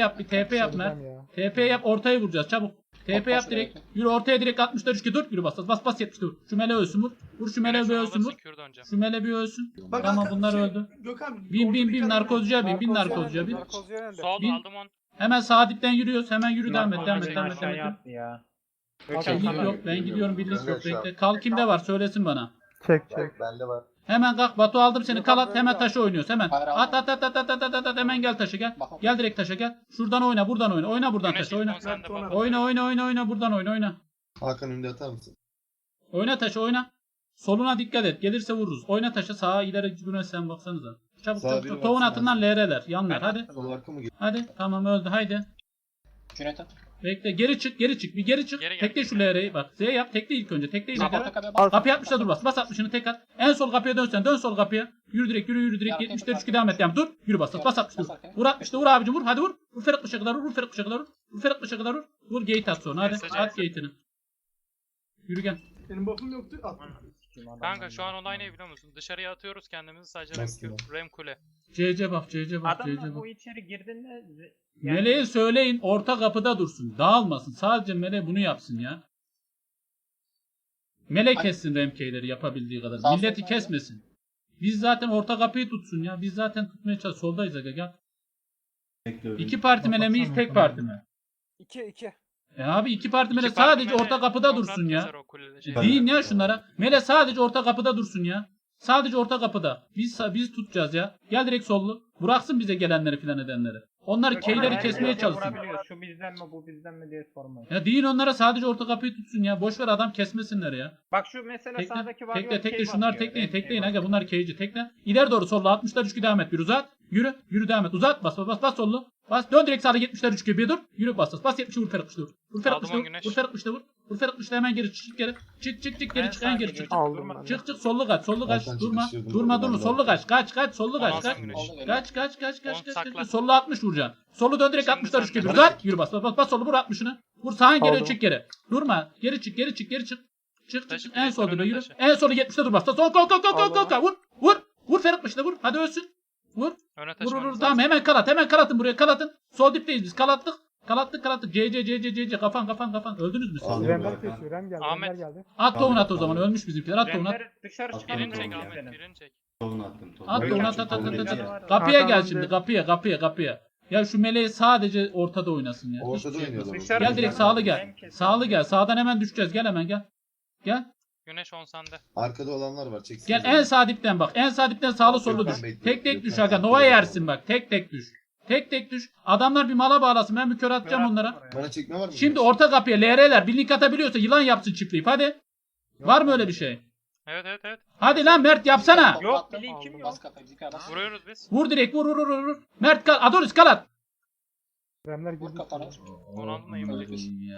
yap bir TP yap ya. TP yap ortaya vuracağız çabuk. TP yap direkt. Yürü ortaya direkt 60'lar 3 dur. Yürü bas bas bas bas 70 dur. Şu mele ölsün vur. Vur şu mele bir ölsün vur. Şu mele bir ölsün. Bak, Tamam Hakan, bunlar şey, öldü. Gökhan. Bin bin bin narkozcuya bin bin Narkozcuya bin. Sol Bin. aldım on. Hemen sağ dipten yürüyoruz. Hemen yürü devam et devam et devam et. Devam et. yok ben gidiyorum birlik yok bekle. Kal kimde var söylesin bana. Çek çek. Bende var. Hemen kalk Batu aldım seni kalat hemen taşı oynuyoruz hemen. At at at at at at at at hemen gel taşı gel. Gel direkt taşa gel. Şuradan oyna buradan oyna. Oyna buradan taşı oyna. Oyna oyna oyna oyna buradan oyna oyna. Hakan önünde atar mısın? Oyna taşı oyna. Soluna dikkat et. Gelirse vururuz. Oyna taşı sağa ileri güne sen baksanıza. Çabuk çabuk. çabuk. abi. atından LR'ler. Yanlar hadi. Hadi tamam öldü haydi. Cüneyt at. Bekle geri çık geri çık. Bir geri çık. Geri gel. tekle şu LR'yi bak. Z yap tekle ilk önce. Tekle ileri. Kapat kapıya bak. Kapıya 60'da dur bas. Bas 60'ını tek at. En sol kapıya dönsen. Dön sol kapıya. Yürü direkt yürü yürü direkt. Arkaya 70'te bak, 3 devam et. Devam. Dur. Yürü bas. Bas 60 dur. Bas. Vur 60'da vur abicim vur. Hadi vur. Vur Ferhat Paşa kadar vur. Vur Ferhat Paşa kadar vur. Vur Ferhat Paşa kadar vur. Vur gate at sonra. Hadi. Mesaj At atsın. gate'ini. Yürü gel. Benim buff'um yoktu. At. Kanka şu an olay ne biliyor musun? Dışarıya atıyoruz kendimizi sadece rem, kü- rem kule. CC bak CC bak CC Adamlar bak. bu içeri girdiğinde yani Meleğe söyleyin orta kapıda dursun. Dağılmasın. Sadece Mele bunu yapsın ya. Mele kessin remkeyleri yapabildiği kadar. Sağ Milleti kesmesin. Biz zaten orta kapıyı tutsun ya. Biz zaten tutmaya çalışıyoruz. Soldayız aga gel. İki parti mele miyiz tek parti mi? 2 2. E abi iki parti mele İki parti sadece mele orta kapıda dursun ya. şey- Deyin ya şunlara. Mele sadece orta kapıda dursun ya. Sadece orta kapıda. Biz biz tutacağız ya. Gel direkt sollu. Bıraksın bize gelenleri filan edenleri. Onlar keyleri her kesmeye yerde çalışsın. vurabiliyor. Şu bizden mi bu bizden mi diye sormayın. Ya deyin onlara sadece orta kapıyı tutsun ya. Boş ver adam kesmesinler ya. Bak şu mesela Tekle, sağdaki var. tekle, tekle. Şunlar tekleyin, tekleyin. Aga bunlar keyci. Tekle. İleri doğru solla. 60'lar 3 devam et. Bir uzat. Yürü. Yürü devam et. Uzat. Bas bas bas bas sollu. Bas. Dön direkt sağda 70'ler 3 bir dur. Yürü bas bas. Bas 70'i vur Ferhat Kuş'ta vur. Vur Kuş'ta on vur. güneş. Vur Kuş'ta vur. Vur Ferhat Kuş'ta hemen geri çık geri. Çık çık çık geri çık en geri çık. Aldım. Çık çık sollu kaç. Sollu kaç. Durma. Durma oradan durma. da. Sollu kaç. Kaç kaç. Sollu kaç. Kaç. Kaç kaç kaç kaç kaç. Sollu 60 vuracaksın. Solu dön direkt Şimdi 60'lar 3 gibi. Uzat. Yürü bas bas bas. Bas solu vur 60'ını. Vur sağın geri çık geri. Durma. Geri çık geri çık geri çık. Çık çık. En solda yürü. En solu 70'te dur bas. Son kol kol kol kol kol kol. Vur. Vur. Vur Ferhat başına vur. Hadi ölsün. Vur. Öne Vur vur vur. Tamam hemen kalat. Hemen kalatın buraya. Kalatın. Sol dipteyiz biz. Kalattık. Kalattık kalattık. C C C C C C. Kafan kafan kafan. Öldünüz mü siz? Aldım. Rem bak geçiyor. Rem geldi. Ahmet. Geldi. At tohum at o zaman. Ölmüş bizimkiler. At tohum at. Remleri dışarı At çıkarın. Birini çek Ahmet birini çek. Attım. At tohum at at at at at. Kapıya gel şimdi. Kapıya kapıya kapıya. Ya şu meleği sadece ortada oynasın ya. Ortada şey oynuyorlar. Dışarı Gel direkt sağlı gel. Sağlı gel. Sağdan hemen düşeceğiz. Gel hemen gel. Gel. Güneş 10 sende. Arkada olanlar var. Çeksin. Gel en sağ dipten bak. En sağ dipten sağlı sollu düş. bekliyor. Tek tek düş aga. Nova yersin bak. Tek tek düş. Tek tek düş. Adamlar bir mala bağlasın. Ben bir kör atacağım Kör onlara. Bana çekme var mı? Şimdi orta kapıya LR'ler bir link atabiliyorsa yılan yapsın çiftliği. Hadi. Var mı öyle bir şey? Evet evet evet. Hadi lan Mert yapsana. Yok, linkim yok. Vuruyoruz biz. Vur direkt vur vur vur vur. Mert kal. Adonis kalat. Remler Vur girdi. kafana. Onu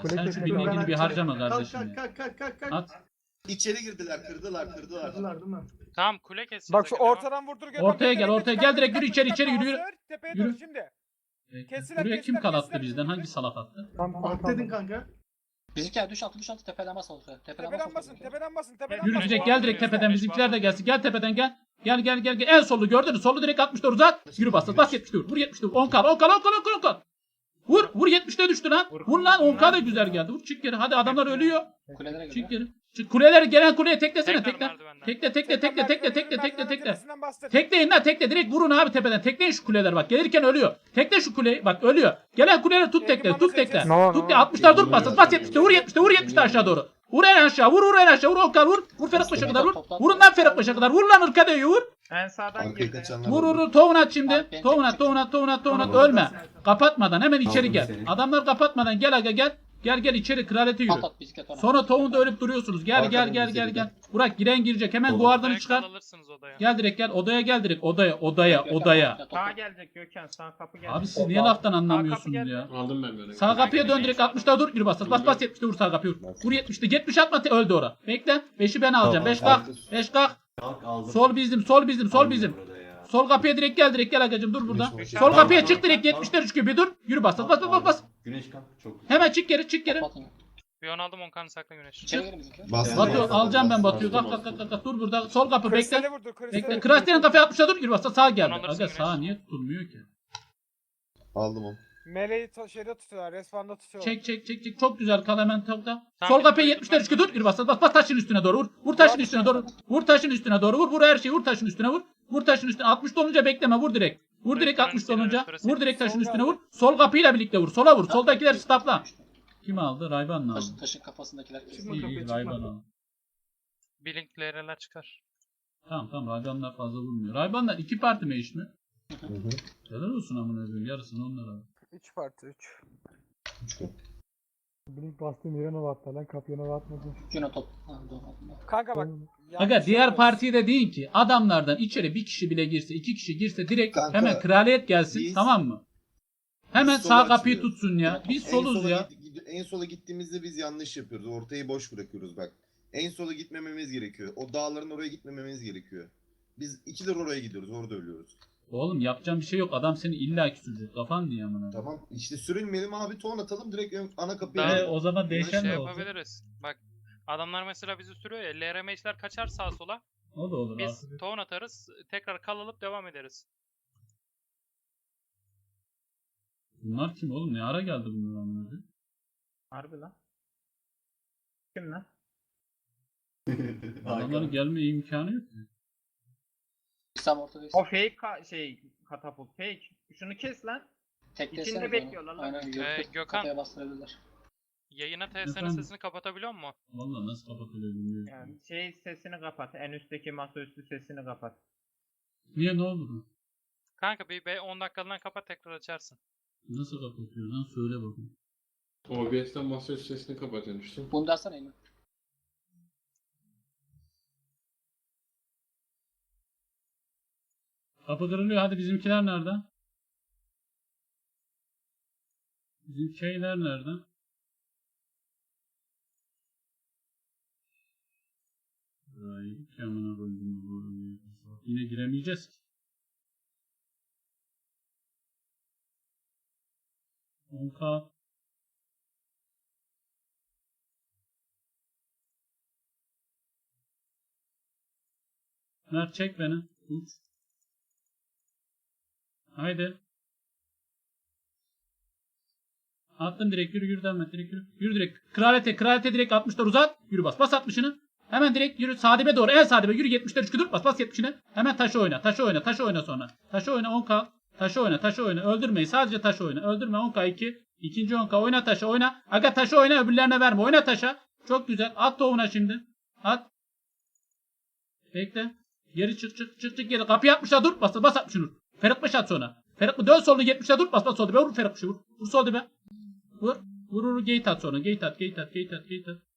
Kule Sen şu Gökhan bir at harcama kardeşim kalk kalk kalk kalk. At. İçeri girdiler. Kırdılar. Kırdılar. Kırdılar değil mi? Tamam kule keseceğiz. Bak şu ortadan vurdur Gökhan. Ortaya gel, ortaya gel, direkt yürü içeri, içeri, yürü, yürü. Tepeye Yürü. doğru şimdi. Kesiler, Buraya kim kesiler, kesiler, bizden? Hangi salak attı? Tam tam At dedin kanka. Bizimkiler düş altı düş altı tepeden bas olsun. Tepeden Tepeden bas basın, tepeden basın, tepeden Yürü basın. direkt gel direkt tepeden bizimkiler de gelsin. Gel tepeden gel. Gel gel gel gel. En sollu gördün mü? Sollu direkt 64 uzat. Yürü bas bas 70 vur. Vur 70 vur. 10 kal 10 kal 10 kal 10 kal 10 kal. Vur vur 70'te düştü lan. Vur. Lan 10 da güzel geldi. Vur çık geri. Hadi adamlar ölüyor. Kulelere Çık geri. Çık kuleleri gelen kuleye teklesene tekle. Tekle tekle tekle tekle tekle tekle tekle. Tekleyin lan tekle direkt vurun abi tepeden. Tekleyin şu kuleler bak. Gelirken ölüyor. Tekle şu kuleyi bak ölüyor. Gelen kuleleri tut tekle. Tut tekle. Tut no. 60'lar dur bas. Bas 70'te vur 70'te vur 70'te aşağı doğru. Vur en aşağı vur vur en aşağı vur Okan vur. Vur Ferhat Paşa kadar vur. Vurun lan Ferhat Paşa kadar. Vur lan Irkade'yi vur. En sağdan girdi. Vur vur vur. Tohum at şimdi. Abi, ben Tohum at çektim. tohum at tohum at tohum at. Tamam, Ölme. Kapatmadan hemen içeri gel. Adamlar kapatmadan gel aga gel. Gel gel içeri kralete yürü. At bisiklet ona. Sonra tohumda ölüp duruyorsunuz. Gel gel Arkadan gel bize gel bir gel. Burak giren girecek. Hemen guardını çıkar. alırsınız odaya. Gel direkt gel. Odaya gel direkt. Odaya odaya Gökhan, odaya. bisiklet Sağ topu. gelecek Gökhan, sağ kapı gelecek. Abi siz niye laftan anlamıyorsunuz ya? Aldım ben böyle. Sağ kapıya dön direkt 60'ta dur. Yürü bas bas bas bas 70'te vur sağ kapıyı vur. Vur 70'te 70 atma te- öldü ora. Bekle. 5'i ben alacağım. 5 kalk. 5 kalk. Sol bizim sol bizim sol bizim. Sol kapıya direkt gel direkt gel agacım dur burada. Sol kapıya çık direkt 70'ler 3 gibi dur. Yürü bas bas bas bas bas. Güneş kalk. Çok Hemen çık geri çık geri. Kapatın. Bir on aldım 10 kanı sakla güneş. İçeri girin bizimkiler. Bastı. Batu alacağım ben Batu'yu. Kalk kalk kalk kalk. Dur burada. Sol kapı bekle. Kristale kristale. Bekle. Krasten'in kafaya 60'a dur. Yürü bas. Sağ geldi. Onu alırsın Aga Güneş. sağ niye tutulmuyor ki? Aldım onu. Meleği to- şeyde tutuyorlar. Respawn'da tutuyorlar. Çek çek çek çek. Çok güzel kal hemen topta. Tamam, Sol kapıya ben- 70'ler ben- üçlü dur. Yürü bas bas bas taşın üstüne doğru vur. Vur taşın üstüne doğru. Vur taşın üstüne doğru vur. Vur her şeyi vur taşın üstüne vur. Vur taşın üstüne. 60 dolunca bekleme vur direkt. Vur direkt Restoran 60 sinir dolunca. restorası. Vur direkt taşın Sol üstüne vur. Sol kapıyla birlikte vur. Sola vur. Soldakiler stopla. Kim aldı? Rayban aldı. Taşın, taşın kafasındakiler kesin. İyi iyi. Rayban aldı. Blink LR'ler çıkar. Tamam tamam Raybanlar fazla vurmuyor. Raybanlar iki parti mi iş mi? Hı hı. Helal olsun amına koyayım. Yarısını onlara. 3 parti 3. Üç gün. Blink bastığım yere nova attı lan kapıya nova atmadı. Juno top. Ha, doğru. Kanka bak. Aga diğer partiyi de deyin ki adamlardan içeri bir kişi bile girse, iki kişi girse direkt Kanka, hemen kraliyet gelsin biz- tamam mı? Hemen biz sağ sola kapıyı tutsun ya. Biz En soluz ya. git- en sola gittiğimizde biz yanlış yapıyoruz. Ortayı boş bırakıyoruz bak. En sola gitmememiz gerekiyor. O dağların oraya gitmememiz gerekiyor. Biz ikiler oraya gidiyoruz. Orada ölüyoruz. Oğlum yapacağım bir şey yok. Adam seni illaki sürecek. Kafan niye amına? Tamam. İşte sürünmeyelim abi. Ton atalım. Direkt ana kapıya. Gidelim. o zaman değişen şey de olsun. yapabiliriz. Bak adamlar mesela bizi sürüyor ya. LRM'ler kaçar sağa sola. O da olur. Biz aslında. ton atarız. Tekrar kal alıp devam ederiz. Bunlar kim oğlum? Ne ara geldi bunlar amına? koyayım? Harbi lan. Kim lan? Adamların gelme imkanı yok. ki. İslam ortadayız. O fake ka- şey katapult fake. Şunu kes lan. Tek içinde bekliyorlar lan. Aynen. Yok, Ee. Gökhan. Kafaya bastırabilirler. Yayına TS'nin Efendim? sesini kapatabiliyor mu? Vallahi nasıl kapatılıyor bilmiyorum. Yani şey sesini kapat. En üstteki masaüstü sesini kapat. Niye ne oldu? Kanka bir be- 10 dakikalığına kapat tekrar açarsın. Nasıl kapatıyor lan? Söyle bakayım. OBS'ten masaüstü sesini kapatıyorsun işte. Bunu dersene Eymen. Kapı kırılıyor. Hadi bizimkiler nerede? Bizim şeyler nerede? Ay, ki amına koydum bu oyunu. Yine giremeyeceğiz ki. 10k Mert çek beni. Uç. Haydi. Attım direkt yürü yürü devam et direkt yürü. Yürü direkt. Kraliyete kraliyete direkt 60'lar uzat. Yürü bas bas 60'ını. Hemen direkt yürü Sadibe doğru. En Sadibe yürü 70'ler 3 dur bas bas 70'ini. Hemen taşı oyna. Taşı oyna. Taşı oyna sonra. Taşı oyna 10k. Taşı oyna. Taşı oyna. Öldürmeyin. Sadece taşı oyna. Öldürme 10k 2. İkinci 10k oyna taşı oyna. Aga taşı oyna öbürlerine verme. Oyna taşa. Çok güzel. At tohumuna şimdi. At. Bekle. Geri çık çık çık çık geri. Kapıyı atmışlar dur. Bas bas atmış vur. Ferit Beş at sonra. Ferit mi? Dön solunu 70'e dur. Bas bas solda be. Vur Ferit Beş'i vur. Vur solda be. Vur. Vur vur gate at sonra. Gate at gate at gate at gate at.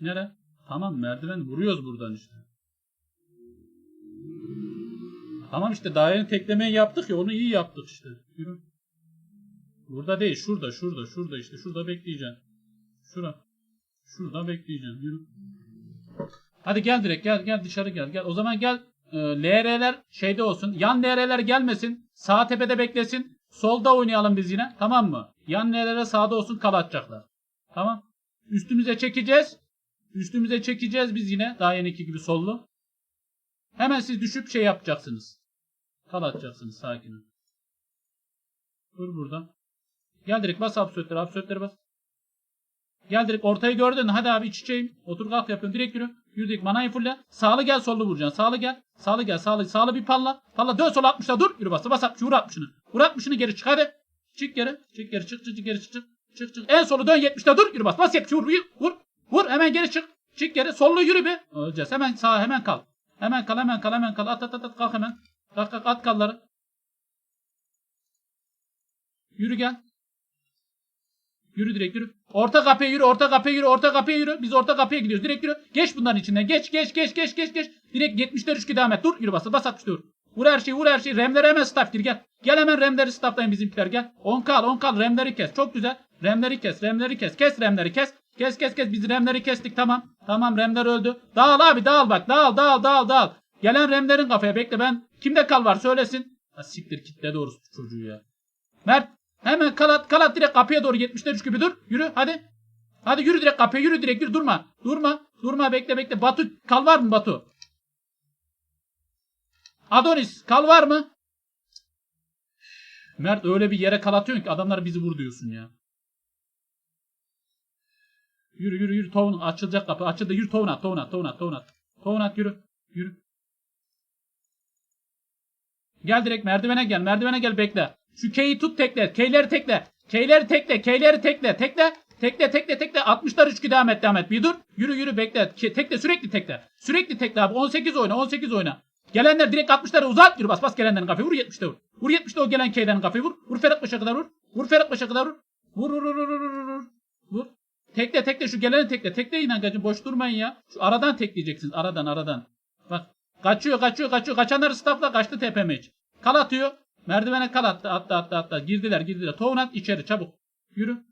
Nere? Tamam merdiven vuruyoruz buradan işte. Tamam işte daha yeni teklemeyi yaptık ya onu iyi yaptık işte. Yürü. Burada değil şurada şurada şurada işte şurada bekleyeceksin. Şura. Şurada bekleyeceksin. Yürü. Hadi gel direkt gel gel dışarı gel gel. O zaman gel e, LR'ler şeyde olsun. Yan LR'ler gelmesin. Sağ tepede beklesin. Solda oynayalım biz yine. Tamam mı? Yan LR'ler sağda olsun kal atacaklar. Tamam. Üstümüze çekeceğiz. Üstümüze çekeceğiz biz yine. Daha yeniki gibi sollu. Hemen siz düşüp şey yapacaksınız. Kal atacaksınız sakin ol. Dur burada. Gel direkt bas absörtleri absörtleri bas. Gel direkt ortayı gördün. Hadi abi iç içeyim. Otur kalk yapıyorum. Direkt yürü. Yürü direkt manayı fulle. Sağlı gel sollu vuracaksın. Sağlı gel. Sağlı gel. Sağlı. Sağlı bir palla. Palla dön sola 60'la dur. Yürü bas. Bas 60. Vur 60'ını. Vur 60'ını geri çık hadi. Çık geri. Çık geri. Çık çık çık geri çık çık. Çık çık. En solu dön 70'te dur. Yürü bas. Bas 70. Vur. Vur. Vur. Hemen geri çık. Çık geri. Sollu yürü bir. Öleceğiz. Hemen sağa hemen kal. Hemen kal hemen kal hemen kal. At at at at kalk hemen. Kalk kalk at kalları. Yürü gel. Yürü direkt yürü. Orta kapıya yürü, orta kapıya yürü, orta kapıya yürü. Biz orta kapıya gidiyoruz. Direkt yürü. Geç bunların içinden. Geç, geç, geç, geç, geç, geç. Direkt 70'ler 3 devam et. Dur, yürü bas. Bas 60 dur. Vur her şeyi, vur her şeyi. Remleri hemen staff gir gel. Gel hemen remleri stafflayın bizimkiler gel. 10 kal, 10 kal. Remleri kes. Çok güzel. Remleri kes, remleri kes. Kes remleri kes. Kes kes kes. Biz remleri kestik tamam. Tamam remler öldü. Dağıl abi dağıl bak. Dağıl dağıl dağıl dağıl. Gelen remlerin kafaya bekle ben. Kimde kal var söylesin. Ha, siktir kitle doğrusu çocuğu ya. Mert hemen kalat kalat direkt kapıya doğru 70'ler 3 gibi dur. Yürü hadi. Hadi yürü direkt kapıya yürü direkt yürü durma. Durma. Durma bekle bekle. Batu kal var mı Batu? Adonis kal var mı? Mert öyle bir yere kal ki adamlar bizi vur diyorsun ya. Yürü yürü yürü tovun açılacak kapı açıldı yürü tovun at tovun at tovun at tovun at. Tovun at yürü yürü. Gel direkt merdivene gel merdivene gel bekle. Şu K'yi tut tekle K'leri tekle. K'leri tekle K'leri tekle tekle. Tekle tekle tekle 60'lar 3 devam et devam et. Bir dur. Yürü yürü bekle. Tekle sürekli tekle. Sürekli tekle abi. 18 oyna 18 oyna. Gelenler direkt 60'lara uzat. Yürü bas bas gelenlerin kafayı. Vur 70'te vur. Vur 70'te o gelen K'lerin kafayı vur. Vur Ferhat Baş'a kadar vur. Vur Ferhat Baş'a kadar vur. Vur vur vur vur vur vur. vur. Tekle tekle şu geleni tekle. Tekleyin agacım boş durmayın ya. Şu aradan tekleyeceksiniz. Aradan aradan. Bak. Kaçıyor kaçıyor kaçıyor. Kaçanları stopla kaçtı için. Kal atıyor. Merdivene kal attı attı attı. Girdiler girdiler. At içeri çabuk. Yürü.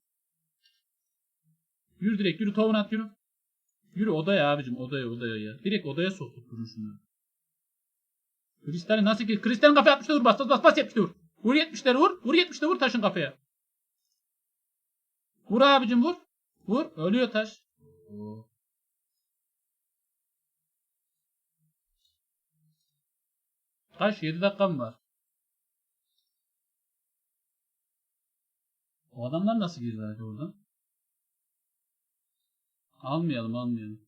Yürü direkt yürü at yürü. Yürü odaya abicim odaya odaya ya. Direkt odaya soktuk durun şunu. Kristal'i nasıl ki? Kristal'in kafaya 60'ta vur bas bas bas bas 70'te vur. Vur 70'leri vur. Vur 70'te vur taşın kafaya. Vur abicim vur. Vur. Ölüyor taş. Oo. Kaç? 7 dakikam var. O adamlar nasıl girdi acaba oradan? Almayalım almayalım.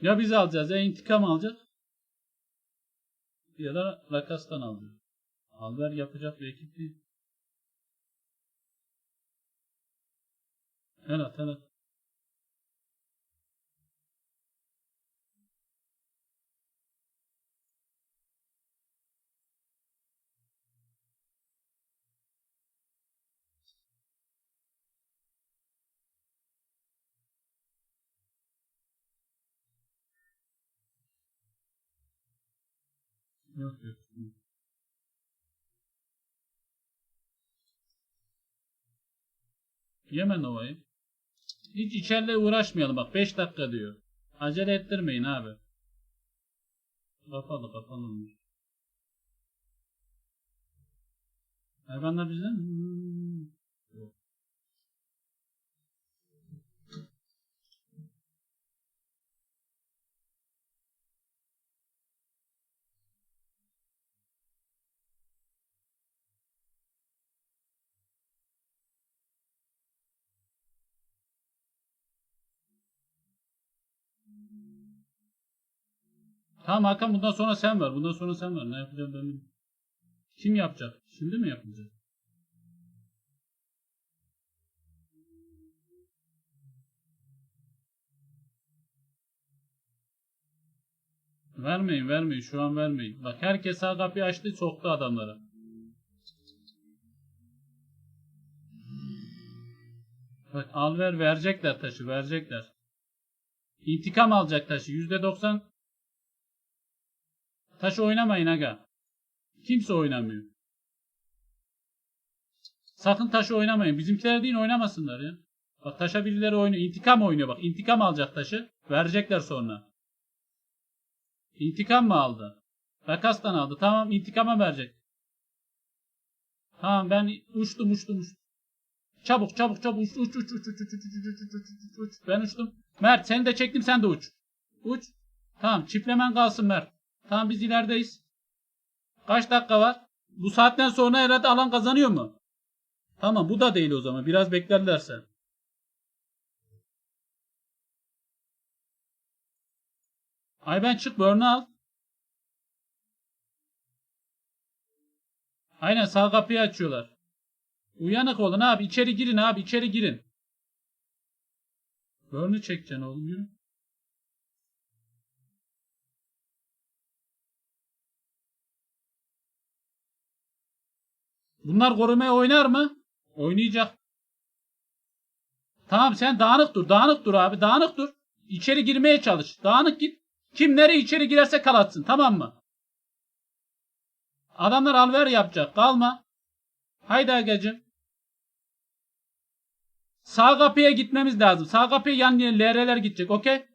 Ya biz alacağız ya intikam alacak. Ya da Rakas'tan alacak. Alver yapacak bir ekip değil. هلا هلا Okay. Yemen away. Hiç içeride uğraşmayalım bak 5 dakika diyor. Acele ettirmeyin abi. Kapalı kapalı. Hayvanlar bizden mi? Tamam Hakan bundan sonra sen ver. Bundan sonra sen ver. Ne yapacağım ben. Kim yapacak? Şimdi mi yapılacak? Vermeyin vermeyin şu an vermeyin. Bak herkes sağ kapıyı açtı soktu adamlara. Bak al ver verecekler taşı verecekler. İntikam alacak taşı %90 Taş oynamayın aga. Kimse oynamıyor. Sakın taşı oynamayın. Bizimkiler değil oynamasınlar ya. Bak taşa birileri oynuyor. İntikam oynuyor bak. İntikam alacak taşı. Verecekler sonra. İntikam mı aldı? Rakastan aldı. Tamam intikama verecek. Tamam ben uçtum uçtum uçtum. Çabuk çabuk çabuk uç uç uç uç uç uç uç uç uç uç uç uç uç Ben uçtum. Mert seni de çektim sen de uç. Uç. Tamam çiftlemen kalsın Mert. Tamam biz ilerideyiz. Kaç dakika var? Bu saatten sonra herhalde alan kazanıyor mu? Tamam bu da değil o zaman. Biraz beklerlerse. Ay ben çık burn'u al. Aynen sağ kapıyı açıyorlar. Uyanık olun abi. içeri girin abi. içeri girin. Burn'u çekeceksin oğlum yürü. Bunlar korumaya oynar mı? Oynayacak. Tamam sen dağınık dur. Dağınık dur abi. Dağınık dur. İçeri girmeye çalış. Dağınık git. Kim nereye içeri girerse kalatsın. Tamam mı? Adamlar alver yapacak. Kalma. Haydi agacım. Sağ kapıya gitmemiz lazım. Sağ kapıya yan LR'ler gidecek. Okey?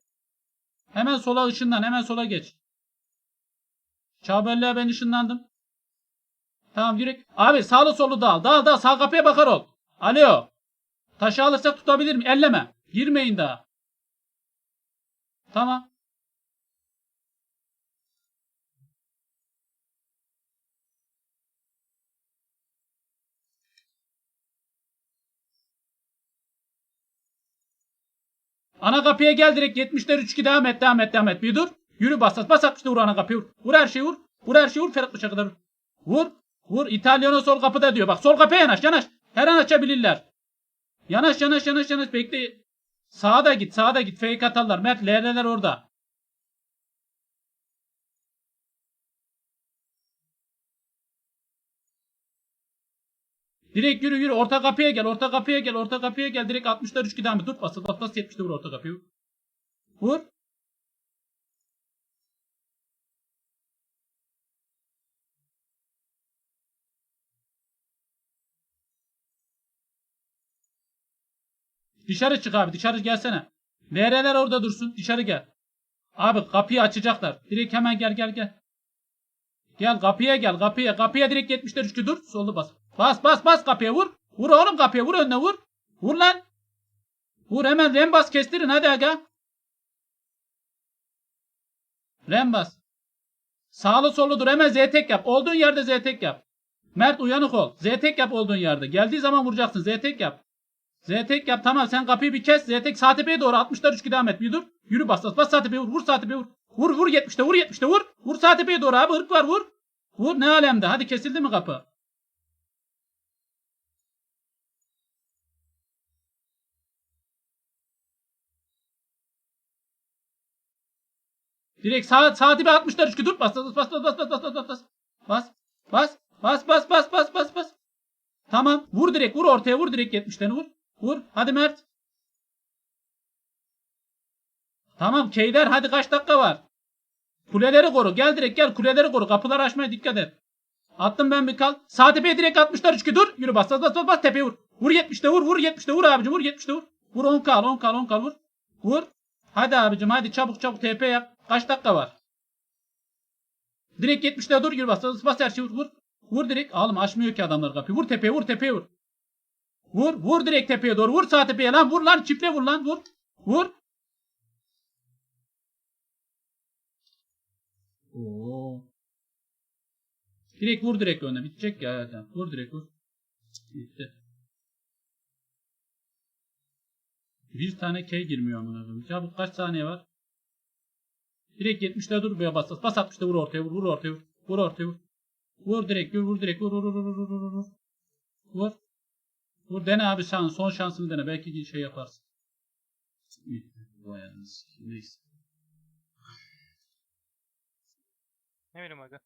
Hemen sola ışından. Hemen sola geç. Çağberliğe ben ışınlandım. Tamam direkt. Abi sağlı solu dal. Dal dal sağ kapıya bakar ol. Alo. Taşı alırsak tutabilir mi? Elleme. Girmeyin daha. Tamam. Ana kapıya gel direkt 70'ler 3-2 devam et devam et devam et. Bir dur. Yürü bas bas bas 60'da vur ana kapıyı vur. Vur her şeyi vur. Vur her şeyi vur. Ferhat Bıçak'a kadar vur. Vur. Vur. İtalyano sol kapıda diyor. Bak sol kapıya yanaş yanaş. Her an açabilirler. Yanaş yanaş yanaş yanaş bekle. Sağa da git sağa da git. Fake atarlar. Mert LR'ler orada. Direkt yürü yürü orta kapıya gel orta kapıya gel orta kapıya gel direkt 60'lar 3 devam et dur bas bas bas 70'de vur orta kapıyı vur. Dışarı çık abi dışarı gelsene. VR'ler orada dursun dışarı gel. Abi kapıyı açacaklar. Direkt hemen gel gel gel. Gel kapıya gel kapıya. Kapıya direkt 70'ler 3 dur. Solda bas. Bas bas bas kapıya vur. Vur oğlum kapıya vur önüne vur. Vur lan. Vur hemen rembas kestirin hadi aga. Rembas. Sağlı sollu dur hemen Z tek yap. Olduğun yerde Z tek yap. Mert uyanık ol. Z tek yap olduğun yerde. Geldiği zaman vuracaksın. Z tek yap. Z tek yap tamam sen kapıyı bir kes. Z tek sağ tepeye doğru 60'lar 3 devam et. Bir dur. Yürü bas bas bas sağ tepeye vur. Vur sağ tepeye vur. Vur vur 70'te vur 70'te vur. Vur sağ tepeye doğru abi ırk var vur. Vur ne alemde. Hadi kesildi mi kapı? Direkt sağ sağ tipe 60'lar 3 dur. Bas bas bas bas bas bas bas bas bas. Bas. Bas. Bas bas bas bas bas bas. Tamam. Vur direkt vur ortaya vur direkt 70'lerini vur. Vur. Hadi Mert. Tamam Keyder hadi kaç dakika var? Kuleleri koru. Gel direkt gel kuleleri koru. Kapıları açmaya dikkat et. Attım ben bir kal. Sağ tepeye direkt 60'lar 3 dur. Yürü bas bas bas bas, bas tepeye vur. Vur 70'te vur vur 70'te vur abicim vur 70'te vur. Vur 10 kal 10 kal 10 kal vur. Vur. Hadi abicim hadi çabuk çabuk TP yap. Kaç dakika var? Direkt 70'te dur yürü bas bas her şeyi vur vur. Vur direkt. Oğlum açmıyor ki adamlar kapıyı. Vur tepeye vur tepeye vur. Vur vur direkt tepeye doğru. Vur sağ tepeye lan vur lan çiftle vur lan vur. Vur. Oo. Direkt vur direkt önüne. Bitecek ya zaten. Vur direkt vur. Bitti. Bir tane K girmiyor amına koyayım. Çabuk kaç saniye var? Direkt 70'te dur buraya bas. Bas 60'ta vur ortaya vur. Vur ortaya vur. Vur ortaya vur. Vur direkt vur vur direkt vur vur vur vur vur vur vur. Vur. Vur dene abi şans. Son şansını dene. Belki şey yaparsın. Neyse. Ne bileyim aga.